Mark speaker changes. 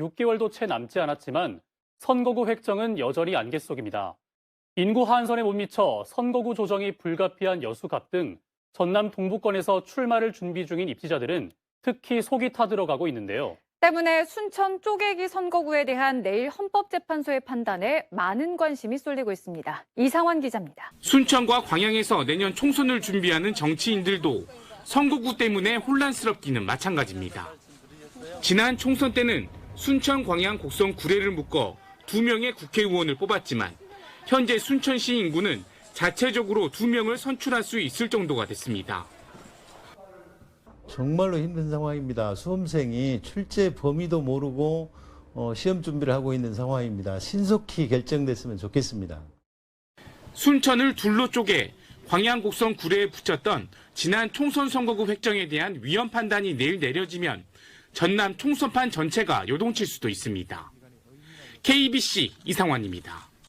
Speaker 1: 6개월도 채 남지 않았지만 선거구 획정은 여전히 안개 속입니다. 인구 한선에 못 미쳐 선거구 조정이 불가피한 여수갑 등 전남 동부권에서 출마를 준비 중인 입지자들은 특히 속이 타들어가고 있는데요.
Speaker 2: 때문에 순천 쪼개기 선거구에 대한 내일 헌법재판소의 판단에 많은 관심이 쏠리고 있습니다. 이상원 기자입니다.
Speaker 3: 순천과 광양에서 내년 총선을 준비하는 정치인들도 선거구 때문에 혼란스럽기는 마찬가지입니다. 지난 총선 때는 순천 광양 곡성 구례를 묶어 두 명의 국회의원을 뽑았지만 현재 순천시 인구는 자체적으로 두 명을 선출할 수 있을 정도가 됐습니다.
Speaker 4: 정말로 힘든 상황입니다. 수험생이 출제 범위도 모르고 어, 시험 준비를 하고 있는 상황입니다. 신속히 결정됐으면 좋겠습니다.
Speaker 3: 순천을 둘로 쪼개 광양 곡성 구례에 붙였던 지난 총선 선거구 획정에 대한 위헌 판단이 내일 내려지면 전남 총선판 전체가 요동칠 수도 있습니다. KBC 이상환입니다.